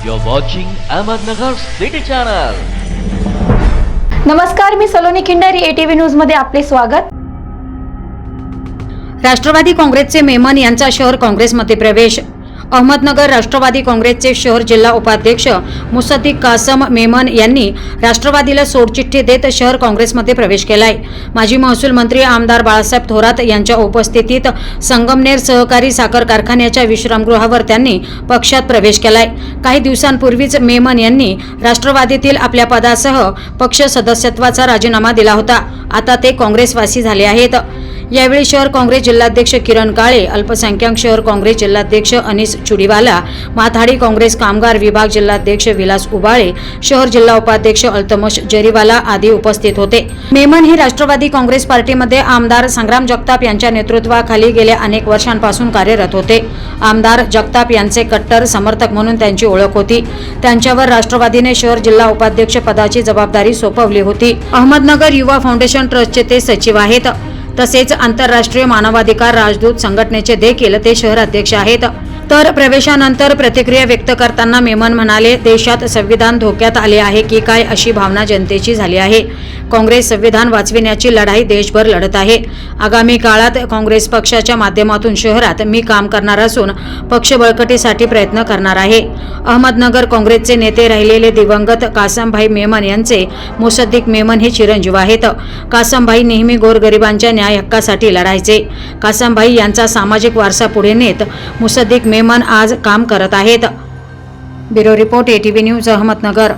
You're watching Ahmednagar City Channel. नमस्कार मी Saloni Khindari ATV न्यूजमध्ये आपले स्वागत राष्ट्रवादी काँग्रेसचे मेमन यांचा शहर काँग्रेसमध्ये प्रवेश अहमदनगर राष्ट्रवादी काँग्रेसचे शहर जिल्हा उपाध्यक्ष मुसद्दीक कासम मेमन यांनी राष्ट्रवादीला सोडचिठ्ठी देत शहर काँग्रेसमध्ये प्रवेश केलाय. माजी महसूल मंत्री आमदार बाळासाहेब थोरात यांच्या उपस्थितीत संगमनेर सहकारी साखर कारखान्याच्या विश्रामगृहावर त्यांनी पक्षात प्रवेश केलाय. काही दिवसांपूर्वीच मेमन यांनी राष्ट्रवादीतील आपल्या पदासह पक्ष सदस्यत्वाचा राजीनामा दिला होता. आता ते काँग्रेसवासी झाले आहेत. यावेळी शहर काँग्रेस जिल्हाध्यक्ष किरण काळे अल्पसंख्याक शहर काँग्रेस जिल्हाध्यक्ष अनिस चुडीवाला माथाडी काँग्रेस कामगार विभाग जिल्हाध्यक्ष विलास उबाळे शहर जिल्हा उपाध्यक्ष अल्तमश जरीवाला आदी उपस्थित होते. मेमन ही राष्ट्रवादी काँग्रेस पार्टीमध्ये आमदार संग्राम जगताप यांच्या नेतृत्वाखाली गेल्या अनेक वर्षांपासून कार्यरत होते. आमदार जगताप यांचे कट्टर समर्थक म्हणून त्यांची ओळख होती. त्यांच्यावर राष्ट्रवादीने शहर जिल्हा उपाध्यक्ष पदाची जबाबदारी सोपवली होती. अहमदनगर युवा फाउंडेशन ट्रस्टचे ते सचिव आहेत. तसेच आंतरराष्ट्रीय मानवाधिकार राजदूत संघटनेचे देखील ते शहराध्यक्ष आहेत. तर प्रवेशानंतर प्रतिक्रिया व्यक्त करताना मेमन म्हणाले देशात संविधान धोक्यात आले आहे की काय अशी भावना जनतेची झाली आहे. काँग्रेस संविधान वाचविण्याची लढाई देशभर लढत आहे. आगामी काळात काँग्रेस पक्षाच्या माध्यमातून शहरात मी काम करणार असून पक्ष बळकटीसाठी प्रयत्न करणार आहे. अहमदनगर काँग्रेसचे नेते राहिलेले दिवंगत कासमभाई मेमन यांचे मुसद्दीक मेमन हे चिरंजीव आहेत. कासमभाई नेहमी गोरगरिबांच्या न्याय हक्कासाठी लढायचे. कासमभाई यांचा सामाजिक वारसा पुढे नेत मुसद्दीक मेमन आज काम करत आहेत. Bureau report ATV news Ahmednagar.